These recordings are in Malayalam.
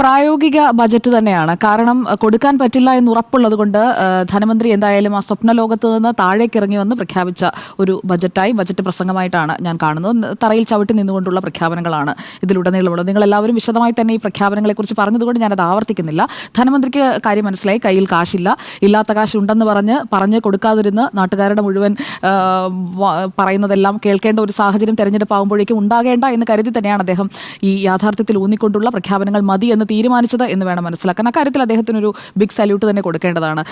പ്രായോഗിക ബജറ്റ് തന്നെയാണ്. കാരണം കൊടുക്കാൻ പറ്റില്ല എന്ന് ഉറപ്പുള്ളത് കൊണ്ട് ധനമന്ത്രി എന്തായാലും ആ സ്വപ്ന ലോകത്ത് നിന്ന് താഴേക്ക് ഇറങ്ങി വന്ന് പ്രഖ്യാപിച്ച ഒരു ബജറ്റായി ബജറ്റ് പ്രസംഗമായിട്ടാണ് ഞാൻ കാണുന്നത്. തറയിൽ ചവിട്ടി നിന്നുകൊണ്ടുള്ള പ്രഖ്യാപനങ്ങളാണ് ഇതിലുടനീളമുള്ളത്. നിങ്ങൾ എല്ലാവരും വിശദമായി തന്നെ ഈ പ്രഖ്യാപനങ്ങളെക്കുറിച്ച് പറഞ്ഞതുകൊണ്ട് ഞാനത് ആവർത്തിക്കുന്നില്ല. ധനമന്ത്രിക്ക് കാര്യം മനസ്സിലായി. കയ്യിൽ കാശില്ല. ഇല്ലാത്ത കാശ് ഉണ്ടെന്ന് പറഞ്ഞ് പറഞ്ഞ് കൊടുക്കാതിരുന്ന് നാട്ടുകാരുടെ മുഴുവൻ പറയുന്നതെല്ലാം കേൾക്കേണ്ട ഒരു സാഹചര്യം തെരഞ്ഞെടുപ്പ് ആകുമ്പോഴേക്കും ഉണ്ടാകേണ്ട എന്ന് കരുതി തന്നെയാണ് അദ്ദേഹം ഈ യാഥാർത്ഥ്യത്തിൽ ഊന്നിക്കൊണ്ടുള്ള പ്രഖ്യാപനങ്ങൾ മതി എന്ന് തീരുമാനിച്ചത് എന്ന് വേണം മനസ്സിലാക്കാൻ. അക്കാര്യത്തിൽ അദ്ദേഹത്തിനൊരു ബിഗ് സല്യൂട്ട് തന്നെ കൊടുക്കേണ്ടതാണ്.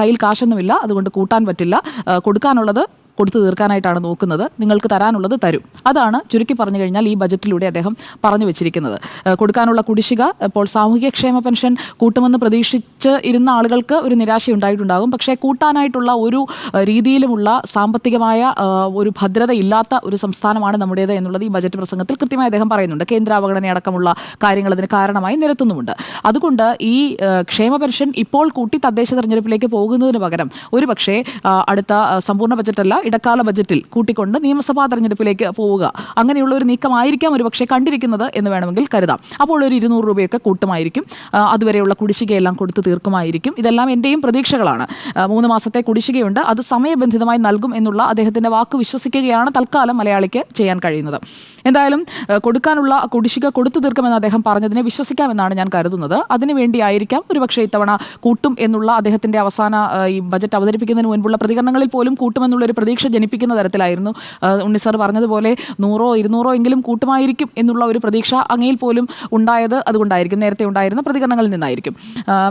കയ്യിൽ കാശൊന്നുമില്ല അതുകൊണ്ട് കൂട്ടാൻ പറ്റില്ല. കൊടുക്കാനുള്ളത് കൊടുത്തു തീർക്കാനായിട്ടാണ് നോക്കുന്നത്. നിങ്ങൾക്ക് തരാനുള്ളത് തരും. അതാണ് ചുരുക്കി പറഞ്ഞു കഴിഞ്ഞാൽ ഈ ബജറ്റിലൂടെ അദ്ദേഹം പറഞ്ഞു വെച്ചിരിക്കുന്നത്. കൊടുക്കാനുള്ള കുടിശ്ശിക ഇപ്പോൾ സാമൂഹിക ക്ഷേമ പെൻഷൻ കൂട്ടുമെന്ന് പ്രതീക്ഷിച്ച് ഇരുന്ന ആളുകൾക്ക് ഒരു നിരാശ ഉണ്ടായിട്ടുണ്ടാകും. പക്ഷേ കൂട്ടാനായിട്ടുള്ള ഒരു രീതിയിലുമുള്ള സാമ്പത്തികമായ ഒരു ഭദ്രത ഇല്ലാത്ത ഒരു സംസ്ഥാനമാണ് നമ്മുടേത് എന്നുള്ളത് ഈ ബജറ്റ് പ്രസംഗത്തിൽ കൃത്യമായി അദ്ദേഹം പറയുന്നുണ്ട്. കേന്ദ്ര അവഗണനയടക്കമുള്ള കാര്യങ്ങൾ അതിന് കാരണമായി നിരത്തുന്നുമുണ്ട്. അതുകൊണ്ട് ഈ ക്ഷേമ പെൻഷൻ ഇപ്പോൾ കൂട്ടി തദ്ദേശ തെരഞ്ഞെടുപ്പിലേക്ക് പോകുന്നതിന് പകരം ഒരു പക്ഷേ അടുത്ത സമ്പൂർണ ബജറ്റല്ല ഇടക്കാല ബജറ്റിൽ കൂട്ടിക്കൊണ്ട് നിയമസഭാ തെരഞ്ഞെടുപ്പിലേക്ക് പോവുക. അങ്ങനെയുള്ള ഒരു നീക്കമായിരിക്കാം ഒരു പക്ഷേ കണ്ടിരിക്കുന്നത് എന്ന് വേണമെങ്കിൽ കരുതാം. അപ്പോൾ ഒരു ഇരുന്നൂറ് രൂപയൊക്കെ കൂട്ടുമായിരിക്കും. അതുവരെയുള്ള കുടിശ്ശികയെല്ലാം കൊടുത്തു തീർക്കുമായിരിക്കും. ഇതെല്ലാം എന്റെയും പ്രതീക്ഷകളാണ്. മൂന്ന് മാസത്തെ കുടിശ്ശികയുണ്ട്. അത് സമയബന്ധിതമായി നൽകും എന്നുള്ള അദ്ദേഹത്തിന്റെ വാക്ക് വിശ്വസിക്കുകയാണ് തൽക്കാലം മലയാളിക്ക് ചെയ്യാൻ കഴിയുന്നത്. എന്തായാലും കൊടുക്കാനുള്ള കുടിശ്ശിക കൊടുത്തു തീർക്കുമെന്ന് അദ്ദേഹം പറഞ്ഞതിനെ വിശ്വസിക്കാമെന്നാണ് ഞാൻ കരുതുന്നത്. അതിനുവേണ്ടിയായിരിക്കാം ഒരുപക്ഷെ ഇത്തവണ കൂട്ടും എന്നുള്ള അദ്ദേഹത്തിന്റെ അവസാന ഈ ബജറ്റ് അവതരിപ്പിക്കുന്നതിന് മുൻപുള്ള പ്രതികരണങ്ങളിൽ പോലും കൂട്ടുമെന്നുള്ള ഒരു പ്രതീക്ഷ ജനിപ്പിക്കുന്ന തരത്തിലായിരുന്നു. ഉണ്ണി സാർ പറഞ്ഞതുപോലെ നൂറോ ഇരുന്നൂറോ എങ്കിലും കൂട്ടുമായിരിക്കും എന്നുള്ള ഒരു പ്രതീക്ഷ അങ്ങയിൽ പോലും ഉണ്ടായത് അതുകൊണ്ടായിരിക്കും. നേരത്തെ ഉണ്ടായിരുന്ന പ്രതികരണങ്ങളിൽ നിന്നായിരിക്കും.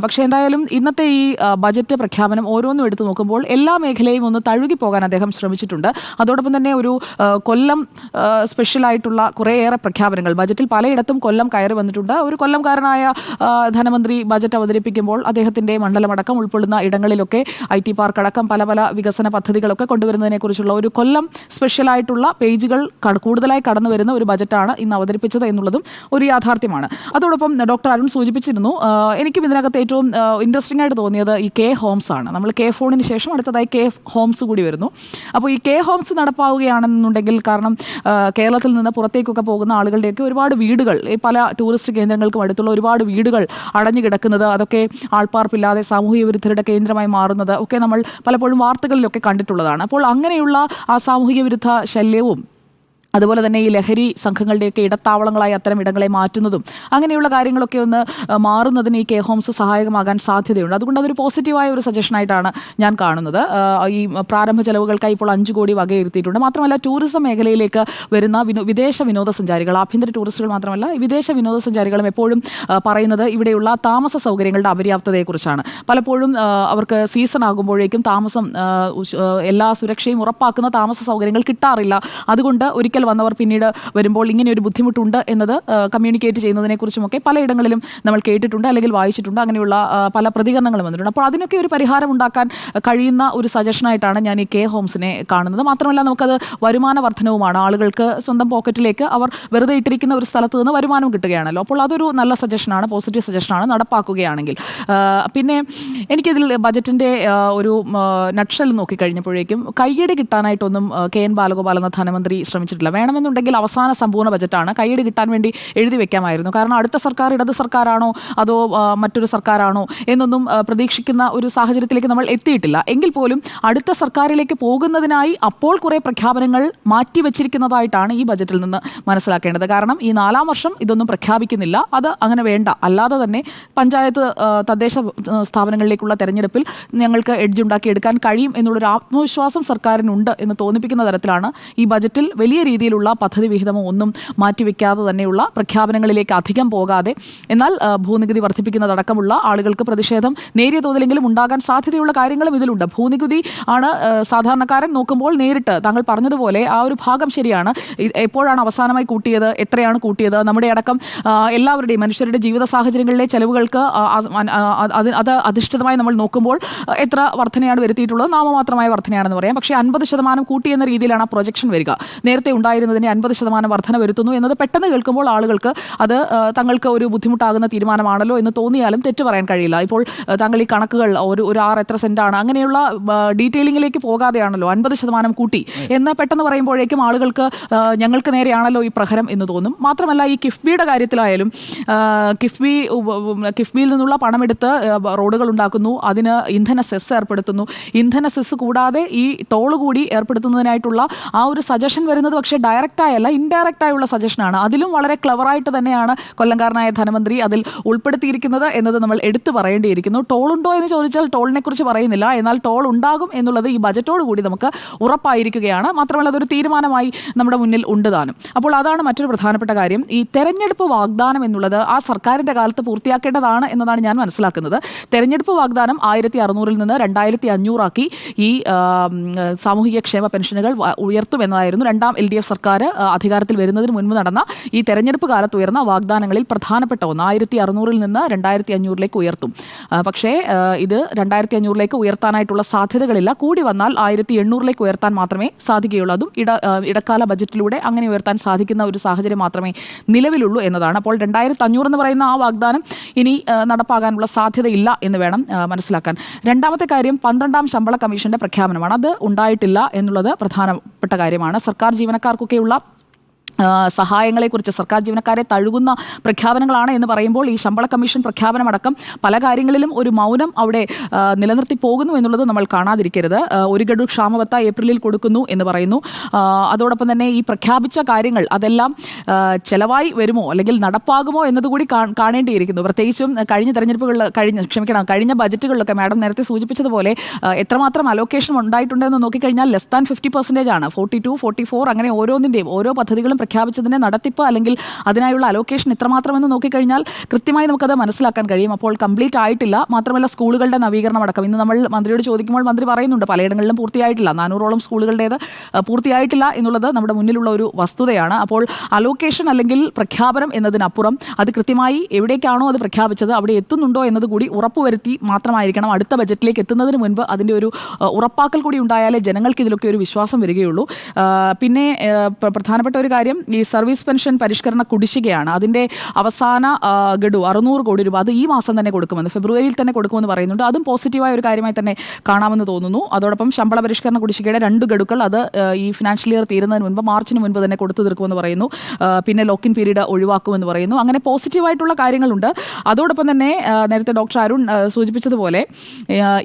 പക്ഷേ എന്തായാലും ഇന്നത്തെ ഈ ബജറ്റ് പ്രഖ്യാപനം ഓരോന്നും എടുത്തു നോക്കുമ്പോൾ എല്ലാ മേഖലയും ഒന്ന് തഴുകി പോകാൻ അദ്ദേഹം ശ്രമിച്ചിട്ടുണ്ട്. അതോടൊപ്പം തന്നെ ഒരു കൊല്ലം സ്പെഷ്യലായിട്ടുള്ള കുറേയേറെ പ്രഖ്യാപനങ്ങൾ. ബജറ്റിൽ പലയിടത്തും കൊല്ലം കയറി വന്നിട്ടുണ്ട്. ഒരു കൊല്ലംകാരനായ ധനമന്ത്രി ബജറ്റ് അവതരിപ്പിക്കുമ്പോൾ അദ്ദേഹത്തിന്റെ മണ്ഡലമടക്കം ഉൾപ്പെടുന്ന ഇടങ്ങളിലൊക്കെ ഐ ടി പാർക്ക് അടക്കം പല പല വികസന പദ്ധതികളൊക്കെ കൊണ്ടുവരുന്നതിനെക്കുറിച്ചുള്ള ഒരു കൊല്ലം സ്പെഷ്യലായിട്ടുള്ള പേജുകൾ കട- കൂടുതലായി കടന്നു വരുന്ന ഒരു ബജറ്റാണ് ഇന്ന് അവതരിപ്പിച്ചത് എന്നുള്ളതും ഒരു യാഥാർത്ഥ്യമാണ്. അതോടൊപ്പം ഡോക്ടർ അരുൺ സൂചിപ്പിച്ചിരുന്നു എനിക്കും ഇതിനകത്ത് ഏറ്റവും ഇൻട്രസ്റ്റിംഗ് ആയിട്ട് തോന്നിയത് ഈ കെ ഹോംസ് ആണ്. നമ്മൾ കെ ഫോണിന് ശേഷം അടുത്തതായി കെ ഹോംസ് കൂടി വരുന്നു. അപ്പോൾ ഈ കെ ഹോംസ് നടപ്പാവുകയാണെന്നുണ്ടെങ്കിൽ കാരണം കേരളത്തിൽ നിന്ന് പുറത്തേക്കൊക്കെ പോകുന്ന ആളുകളുടെയൊക്കെ ഒരുപാട് വീടുകൾ പല ടൂറിസ്റ്റ് കേന്ദ്രങ്ങൾക്കും അടുത്തുള്ള ഒരുപാട് വീടുകൾ അടഞ്ഞു കിടക്കുന്നത് അതൊക്കെ ആൾപ്പാർപ്പില്ലാതെ സാമൂഹിക വിരുദ്ധരുടെ കേന്ദ്രമായി മാറുന്നത് ഒക്കെ നമ്മൾ പലപ്പോഴും വാർത്തകളിലൊക്കെ കണ്ടിട്ടുള്ളതാണ്. അപ്പോൾ അങ്ങനെയുള്ള ആ സാമൂഹിക വിരുദ്ധ ശല്യവും അതുപോലെ തന്നെ ഈ ലഹരി സംഘങ്ങളുടെയൊക്കെ ഇടത്താവളങ്ങളായി അത്തരം ഇടങ്ങളെ മാറ്റുന്നതും അങ്ങനെയുള്ള കാര്യങ്ങളൊക്കെ ഒന്ന് മാറുന്നതിന് ഈ കെ ഹോംസ് സഹായകമാകാൻ സാധ്യതയുണ്ട്. അതുകൊണ്ട് അതൊരു പോസിറ്റീവായ ഒരു സജഷനായിട്ടാണ് ഞാൻ കാണുന്നത്. ഈ പ്രാരംഭ ചെലവുകൾക്കായി ഇപ്പോൾ അഞ്ച് കോടി വകയിരുത്തിയിട്ടുണ്ട്. മാത്രമല്ല ടൂറിസം മേഖലയിലേക്ക് വരുന്ന വിനോ വിദേശ വിനോദസഞ്ചാരികൾ ആഭ്യന്തര ടൂറിസ്റ്റുകൾ മാത്രമല്ല വിദേശ വിനോദസഞ്ചാരികളും എപ്പോഴും പറയുന്നത് ഇവിടെയുള്ള താമസ സൗകര്യങ്ങളുടെ അപര്യാപ്തതയെക്കുറിച്ചാണ്. പലപ്പോഴും അവർക്ക് സീസൺ ആകുമ്പോഴേക്കും താമസം എല്ലാ സുരക്ഷയും ഉറപ്പാക്കുന്ന താമസ സൗകര്യങ്ങൾ കിട്ടാറില്ല. അതുകൊണ്ട് ഒരിക്കൽ വന്നവർ പിന്നീട് വരുമ്പോൾ ഇങ്ങനെ ഒരു ബുദ്ധിമുട്ടുണ്ട് എന്നത് കമ്മ്യൂണിക്കേറ്റ് ചെയ്യുന്നതിനെക്കുറിച്ചുമൊക്കെ പലയിടങ്ങളിലും നമ്മൾ കേട്ടിട്ടുണ്ട് അല്ലെങ്കിൽ വായിച്ചിട്ടുണ്ട്. അങ്ങനെയുള്ള പല പ്രതികരണങ്ങളും വന്നിട്ടുണ്ട്. അപ്പോൾ അതിനൊക്കെ ഒരു പരിഹാരം ഉണ്ടാക്കാൻ കഴിയുന്ന ഒരു സജഷനായിട്ടാണ് ഞാൻ ഈ കെ ഹോംസിനെ കാണുന്നത്. മാത്രമല്ല നമുക്കത് വരുമാന വർധനവുമാണ്. ആളുകൾക്ക് സ്വന്തം പോക്കറ്റിലേക്ക് അവർ വെറുതെ ഇട്ടിരിക്കുന്ന ഒരു സ്ഥലത്ത് നിന്ന് വരുമാനം കിട്ടുകയാണല്ലോ. അപ്പോൾ അതൊരു നല്ല സജഷനാണ് പോസിറ്റീവ് സജഷനാണ് നടപ്പാക്കുകയാണെങ്കിൽ. പിന്നെ എനിക്കിതിൽ ബജറ്റിന്റെ ഒരു നക്ഷൽ നോക്കിക്കഴിഞ്ഞപ്പോഴേക്കും കയ്യടി കിട്ടാനായിട്ടൊന്നും കെ എൻ ബാലഗോപാൽ എന്ന ധനമന്ത്രി ശ്രമിച്ചിട്ടില്ല. വേണമെന്നുണ്ടെങ്കിൽ അവസാന സമ്പൂർണ ബജറ്റാണ്. കയ്യടി കിട്ടാൻ വേണ്ടി എഴുതി വെക്കാമായിരുന്നു. കാരണം അടുത്ത സർക്കാർ ഇടത് സർക്കാരാണോ അതോ മറ്റൊരു സർക്കാരാണോ എന്നൊന്നും പ്രതീക്ഷിക്കുന്ന ഒരു സാഹചര്യത്തിലേക്ക് നമ്മൾ എത്തിയിട്ടില്ല. എങ്കിൽ പോലും അടുത്ത സർക്കാരിലേക്ക് പോകുന്നതിനായി അപ്പോൾ കുറേ പ്രഖ്യാപനങ്ങൾ മാറ്റിവെച്ചിരിക്കുന്നതായിട്ടാണ് ഈ ബജറ്റിൽ നിന്ന് മനസ്സിലാക്കേണ്ടത്. കാരണം ഈ നാലാം വർഷം ഇതൊന്നും പ്രഖ്യാപിക്കുന്നില്ല. അത് അങ്ങനെ വേണ്ട. അല്ലാതെ തന്നെ പഞ്ചായത്ത് തദ്ദേശ സ്ഥാപനങ്ങളിലേക്കുള്ള തെരഞ്ഞെടുപ്പിൽ ഞങ്ങൾക്ക് എഡ്ജ് ഉണ്ടാക്കിയെടുക്കാൻ കഴിയും എന്നുള്ളൊരു ആത്മവിശ്വാസം സർക്കാരിനുണ്ട് എന്ന് തോന്നിപ്പിക്കുന്ന തരത്തിലാണ് ഈ ബജറ്റിൽ വലിയ രീതിയിലുള്ള പദ്ധതി വിഹിതമോ ഒന്നും മാറ്റിവെക്കാതെ തന്നെയുള്ള പ്രഖ്യാപനങ്ങളിലേക്ക് അധികം പോകാതെ എന്നാൽ ഭൂനികുതി വർദ്ധിപ്പിക്കുന്നതടക്കമുള്ള ആളുകൾക്ക് പ്രതിഷേധം നേരിയ തോതിലെങ്കിലും ഉണ്ടാകാൻ സാധ്യതയുള്ള കാര്യങ്ങളും ഇതിലുണ്ട്. ഭൂനികുതി ആണ് സാധാരണക്കാരൻ നോക്കുമ്പോൾ നേരിട്ട് താങ്കൾ പറഞ്ഞതുപോലെ ആ ഒരു ഭാഗം ശരിയാണ്. എപ്പോഴാണ് അവസാനമായി കൂട്ടിയത്? എത്രയാണ് കൂട്ടിയത്? നമ്മുടെ അടക്കം എല്ലാവരുടെയും മനുഷ്യരുടെ ജീവിത സാഹചര്യങ്ങളിലെ ചെലവുകൾക്ക് അത് അധിഷ്ഠിതമായി നമ്മൾ നോക്കുമ്പോൾ എത്ര വർധനയാണ് വരുത്തിയിട്ടുള്ളത്? നാമമാത്രമായ വർധനയാണെന്ന് പറയാം. പക്ഷേ അൻപത് ശതമാനം കൂട്ടിയെന്ന രീതിയിലാണ് ആ പ്രൊജക്ഷൻ വരിക. നേരത്തെ ഉണ്ടായിരുന്നതിനെ അൻപത് ശതമാനം വർധന വരുത്തുന്നു എന്നത് പെട്ടെന്ന് കേൾക്കുമ്പോൾ ആളുകൾക്ക് അത് തങ്ങൾക്ക് ഒരു ബുദ്ധിമുട്ടാകുന്ന തീരുമാനമാണല്ലോ എന്ന് തോന്നിയാലും തെറ്റ് പറയാൻ കഴിയില്ല. ഇപ്പോൾ താങ്കൾ ഈ കണക്കുകൾ ഒരു ഒരു ആറ് എത്ര സെന്റാണ് അങ്ങനെയുള്ള ഡീറ്റെയിലിംഗിലേക്ക് പോകാതെയാണല്ലോ അൻപത് ശതമാനം കൂട്ടി. എന്ന് പെട്ടെന്ന് പറയുമ്പോഴേക്കും ആളുകൾക്ക് ഞങ്ങൾക്ക് നേരെയാണല്ലോ ഈ പ്രഹരം എന്ന് തോന്നും. മാത്രമല്ല ഈ കിഫ്ബിയുടെ കാര്യത്തിലായാലും കിഫ്ബി കിഫ്ബിയിൽ നിന്നുള്ള പണമെടുത്ത് റോഡുകൾ ഉണ്ടാക്കുന്നു. അതിന് ഇന്ധന സെസ് ഏർപ്പെടുത്തുന്നു. ഇന്ധന സെസ് കൂടാതെ ഈ ടോൾ കൂടി ഏർപ്പെടുത്തുന്നതിനായിട്ടുള്ള ആ ഒരു സജഷൻ വരുന്നത് പക്ഷേ ഡയറക്റ്റ് ആയല്ല ഇൻഡയറക്റ്റ് ആയുള്ള സജഷനാണ് അതിലും വളരെ ക്ലവറായിട്ട് തന്നെയാണ് കൊല്ലംകാരനായ ധനമന്ത്രി അതിൽ ഉൾപ്പെടുത്തിയിരിക്കുന്നത് എന്നത് നമ്മൾ എടുത്തു പറയേണ്ടിയിരിക്കുന്നു. ടോൾ ഉണ്ടോ എന്ന് ചോദിച്ചാൽ ടോളിനെ കുറിച്ച് പറയുന്നില്ല. എന്നാൽ ടോൾ ഉണ്ടാകും എന്നുള്ളത് ഈ ബജറ്റോട് കൂടി നമുക്ക് ഉറപ്പായിരിക്കുകയാണ്. മാത്രമല്ല അതൊരു തീരുമാനമായി നമ്മുടെ മുന്നിൽ ഉണ്ട് താനും. അപ്പോൾ അതാണ് മറ്റൊരു പ്രധാനപ്പെട്ട കാര്യം. ഈ തെരഞ്ഞെടുപ്പ് വാഗ്ദാനം എന്നുള്ളത് ആ സർക്കാരിന്റെ കാലത്ത് പൂർത്തിയാക്കേണ്ടതാണ് എന്നതാണ് ഞാൻ മനസ്സിലാക്കുന്നത്. തെരഞ്ഞെടുപ്പ് വാഗ്ദാനം ആയിരത്തി അറുന്നൂറിൽ നിന്ന് രണ്ടായിരത്തി അഞ്ഞൂറാക്കി ഈ സാമൂഹിക ക്ഷേമ പെൻഷനുകൾ ഉയർത്തുമെന്നതായിരുന്നു രണ്ടാം എൽ ഡി എഫ് സർക്കാർ അധികാരത്തിൽ വരുന്നതിന് മുൻപ് നടന്ന ഈ തെരഞ്ഞെടുപ്പ് കാലത്ത് ഉയർന്ന വാഗ്ദാനങ്ങളിൽ പ്രധാനപ്പെട്ട ഒന്ന് ആയിരത്തി അറുന്നൂറിൽ നിന്ന് രണ്ടായിരത്തി അഞ്ഞൂറിലേക്ക് ഉയർത്തും പക്ഷേ ഇത് രണ്ടായിരത്തി അഞ്ഞൂറിലേക്ക് ഉയർത്താനായിട്ടുള്ള സാധ്യതകളില്ല. കൂടി വന്നാൽ ആയിരത്തി എണ്ണൂറിലേക്ക് ഉയർത്താൻ മാത്രമേ സാധിക്കുകയുള്ളൂ. അതും ഇട ഇടക്കാല ബജറ്റിലൂടെ അങ്ങനെ ഉയർത്താൻ സാധിക്കുന്ന ഒരു സാഹചര്യം മാത്രമേ നിലവിലുള്ളൂ എന്നതാണ്. അപ്പോൾ രണ്ടായിരത്തി അഞ്ഞൂറ് എന്ന് പറയുന്ന ആ വാഗ്ദാനം ഇനി നടപ്പാകാനുള്ള സാധ്യതയില്ല എന്ന് വേണം മനസ്സിലാക്കാൻ. രണ്ടാമത്തെ കാര്യം പന്ത്രണ്ടാം ശമ്പള കമ്മീഷന്റെ പ്രഖ്യാപനമാണ്. അത് ഉണ്ടായിട്ടില്ല എന്നുള്ളത് പ്രധാനപ്പെട്ട കാര്യമാണ്. സർക്കാർ ജീവനക്കാർക്കൊക്കെയുള്ള ആ, സഹായങ്ങളെക്കുറിച്ച് സർക്കാർ ജീവനക്കാരെ തഴുകുന്ന പ്രഖ്യാപനങ്ങളാണ് എന്ന് പറയുമ്പോൾ ഈ ശമ്പള കമ്മീഷൻ പ്രഖ്യാപനമടക്കം പല കാര്യങ്ങളിലും ഒരു മൗനം അവിടെ നിലനിർത്തി പോകുന്നു എന്നുള്ളത് നമ്മൾ കാണാതിരിക്കരുത്. ഒരു ഗഡു ക്ഷാമബത്ത ഏപ്രിലിൽ കൊടുക്കുന്നു എന്ന് പറയുന്നു. അതോടൊപ്പം തന്നെ ഈ പ്രഖ്യാപിച്ച കാര്യങ്ങൾ അതെല്ലാം ചിലവായി വരുമോ അല്ലെങ്കിൽ നടപ്പാകുമോ എന്നതുകൂടി കാണേണ്ടിയിരിക്കുന്നു. പ്രത്യേകിച്ചും കഴിഞ്ഞ തെരഞ്ഞെടുപ്പുകളിൽ കഴിഞ്ഞ ക്ഷമിക്കണം കഴിഞ്ഞ ബജറ്റുകളിലൊക്കെ മാഡം നേരത്തെ സൂചിപ്പിച്ചതുപോലെ എത്രമാത്രം അലോക്കേഷൻ ഉണ്ടായിട്ടുണ്ടെന്ന് നോക്കിക്കഴിഞ്ഞാൽ ലെസ് ദാൻ ഫിഫ്റ്റി പെർസെന്റേജ് ആണ്. ഫോർട്ടി ടു ഫോർട്ടി ഫോർ അങ്ങനെ ഓരോന്നിന്റെയും ഓരോ പദ്ധതികളും പ്രഖ്യാപിച്ചതിന്റെ നടത്തിപ്പ് അല്ലെങ്കിൽ അതിനായുള്ള അലോക്കേഷൻ എത്രമാത്രമെന്ന് നോക്കിക്കഴിഞ്ഞാൽ കൃത്യമായി നമുക്കത് മനസ്സിലാക്കാൻ കഴിയും. അപ്പോൾ കംപ്ലീറ്റ് ആയിട്ടില്ല. മാത്രമല്ല സ്കൂളുകളുടെ നവീകരണം അടക്കം. ഇന്ന് നമ്മൾ മന്ത്രിയോട് ചോദിക്കുമ്പോൾ മന്ത്രി പറയുന്നുണ്ട് പലയിടങ്ങളിലും പൂർത്തിയായിട്ടില്ല. നാനൂറോളം സ്കൂളുകളുടേത് പൂർത്തിയായിട്ടില്ല എന്നുള്ളത് നമ്മുടെ മുന്നിലുള്ള ഒരു വസ്തുതയാണ്. അപ്പോൾ അലോക്കേഷൻ അല്ലെങ്കിൽ പ്രഖ്യാപനം എന്നതിനപ്പുറം അത് കൃത്യമായി എവിടേക്കാണോ അത് പ്രഖ്യാപിച്ചത് അവിടെ എത്തുന്നുണ്ടോ എന്നതുകൂടി ഉറപ്പുവരുത്തി മാത്രമായിരിക്കണം. അടുത്ത ബജറ്റിലേക്ക് എത്തുന്നതിന് മുൻപ് അതിന്റെ ഒരു ഉറപ്പാക്കൽ കൂടി ഉണ്ടായാലേ ജനങ്ങൾക്ക് ഇതിലൊക്കെ ഒരു വിശ്വാസം വരികയുള്ളൂ. പിന്നെ പ്രധാനപ്പെട്ട ഒരു കാര്യം ഈ സർവീസ് പെൻഷൻ പരിഷ്കരണ കുടിശ്ശികയാണ്. അതിന്റെ അവസാന ഗഡു അറുന്നൂറ് കോടി രൂപ അത് ഈ മാസം തന്നെ കൊടുക്കുമെന്ന് ഫെബ്രുവരിയിൽ തന്നെ കൊടുക്കുമെന്ന് പറയുന്നുണ്ട്. അതും പോസിറ്റീവായ ഒരു കാര്യമായി തന്നെ കാണാമെന്ന് തോന്നുന്നു. അതോടൊപ്പം ശമ്പള പരിഷ്കരണ കുടിശ്ശികയുടെ രണ്ട് ഗഡുക്കൾ അത് ഈ ഫിനാൻഷ്യൽ ഇയർ തീരുന്നതിന് മുൻപ് മാർച്ചിന് മുൻപ് തന്നെ കൊടുത്തു തീർക്കുമെന്ന് പറയുന്നു. പിന്നെ ലോക്കിൻ പീരീഡ് ഒഴിവാക്കുമെന്ന് പറയുന്നു. അങ്ങനെ പോസിറ്റീവായിട്ടുള്ള കാര്യങ്ങളുണ്ട്. അതോടൊപ്പം തന്നെ നേരത്തെ ഡോക്ടർ അരുൺ സൂചിപ്പിച്ചതുപോലെ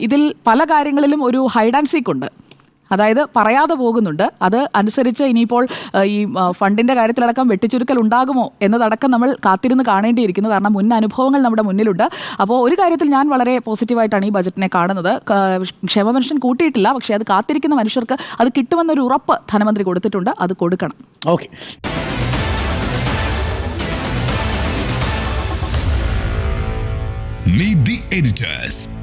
ഇതിൽ പല കാര്യങ്ങളിലും ഒരു ഹൈഡ് ആൻഡ് സീക്ക് ഉണ്ട്. അതായത് പറയാതെ പോകുന്നുണ്ട്. അത് അനുസരിച്ച് ഇനിയിപ്പോൾ ഈ ഫണ്ടിന്റെ ഫണ്ടിന്റെ കാര്യത്തിലടക്കം വെട്ടിച്ചുരുക്കൽ ഉണ്ടാകുമോ എന്നതടക്കം നമ്മൾ കാത്തിരുന്ന് കാണേണ്ടിയിരിക്കുന്നു. കാരണം മുൻ അനുഭവങ്ങൾ നമ്മുടെ മുന്നിലുണ്ട്. അപ്പോൾ ഒരു കാര്യത്തിൽ ഞാൻ വളരെ പോസിറ്റീവായിട്ടാണ് ഈ ബജറ്റിനെ കാണുന്നത്. ക- ക്ഷേമ കൂട്ടിയിട്ടില്ല. പക്ഷേ അത് കാത്തിരിക്കുന്ന മനുഷ്യർക്ക് അത് കിട്ടുമെന്നൊരു ഉറപ്പ് ധനമന്ത്രി കൊടുത്തിട്ടുണ്ട്. അത് കൊടുക്കണം. ഓക്കെ. Meet the editors.